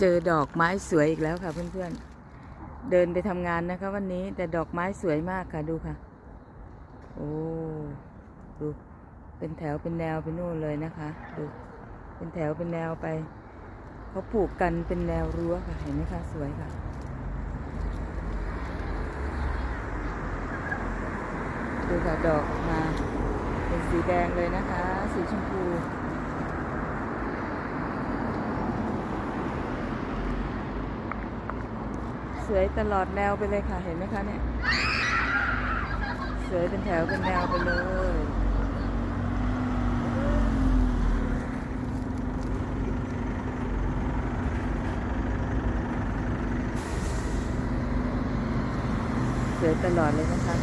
เจอดอกไม้สวยอีกแล้วค่ะเพื่อนๆ เดินไปทำงานนะคะ วันนี้แต่ดอกไม้สวยมากค่ะดูค่ะ โอ้ดูเป็นแถวเป็นแนวไปนู่นเลยนะคะดูเป็นแถวเป็นแนวไปเขาปลูกกันเป็นแนวรั้วค่ะเห็นไหมคะสวยค่ะดูค่ะดอกออกมาเป็นสีแดงเลยนะคะ สีชมพู สวยตลอดแนวไปเลยค่ะเห็นไหมคะเนี่ยสวยเป็นแถวเป็นแนวไปเลยสวยตลอดเลยนะคะ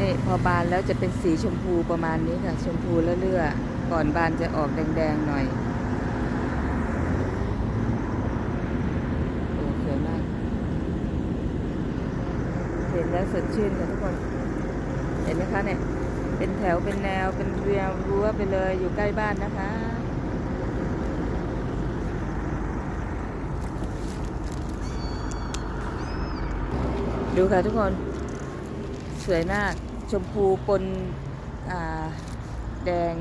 นี่พอบานแล้วจะเป็นสีชมพูประมาณนี้ค่ะ ชมพูเลื่อๆก่อนบานจะออกแดงๆหน่อย โอ้สวยมาก เห็น แล้วสดชื่นค่ะทุกคน เห็นไหมคะเนี่ย เป็นแถวเป็นแนวเป็นเรียวรั้วไปเลยอยู่ใกล้บ้านนะคะดูค่ะทุกคนสวยมากชมพูปนแดง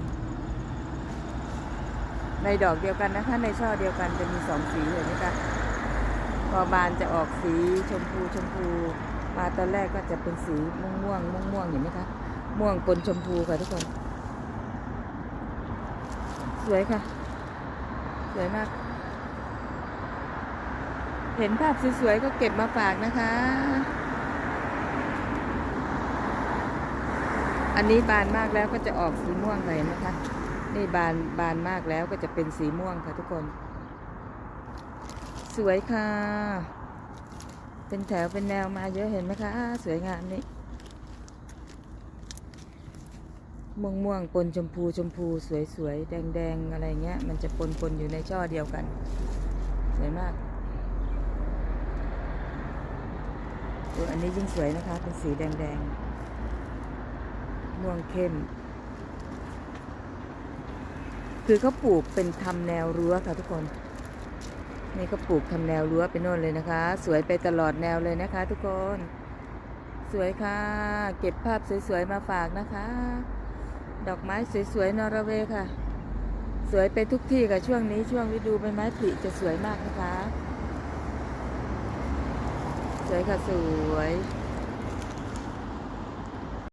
ในดอกเดียวกันนะคะ ในช่อเดียวกันจะมีสองสีเห็นไหมคะพอบานจะออกสีชมพูชมพู มาตอนแรกก็จะเป็นสีม่วงม่วงม่วงม่วงเห็นไหมคะ ม่วงปนชมพูค่ะทุกคน สวยค่ะ สวยมาก เห็นภาพสวยๆก็เก็บมาฝากนะคะ อันนี้บานมากแล้วก็จะออกสีม่วงเห็นไหมคะนี่บานบานมากแล้วก็จะเป็นสีม่วงค่ะทุกคน สวยค่ะ เป็นแถวเป็นแนวมาเยอะเห็นไหมคะ สวยงามนี่ม่วงม่วงปนชมพูชมพูสวยสวยแดงแดงอะไรเงี้ย มันจะปนปนอยู่ในช่อเดียวกัน สวยมากโอ้อันนี้ยิ่งสวยนะคะ เป็นสีแดงแดงม่วงเข้ม คือเขาปลูกเป็นทำแนวรั้วค่ะทุกคน นี่ก็ปลูกทำแนวรั้วไปโน่นเลยนะคะ สวยไปตลอดแนวเลยนะคะ ทุกคน สวยค่ะ เก็บภาพสวยๆมาฝากนะคะ ดอกไม้สวยๆนอร์เวย์ค่ะ สวยไปทุกที่ค่ะช่วงนี้ช่วงฤดูใบไม้ผลิจะสวยมากนะคะ สวยค่ะสวย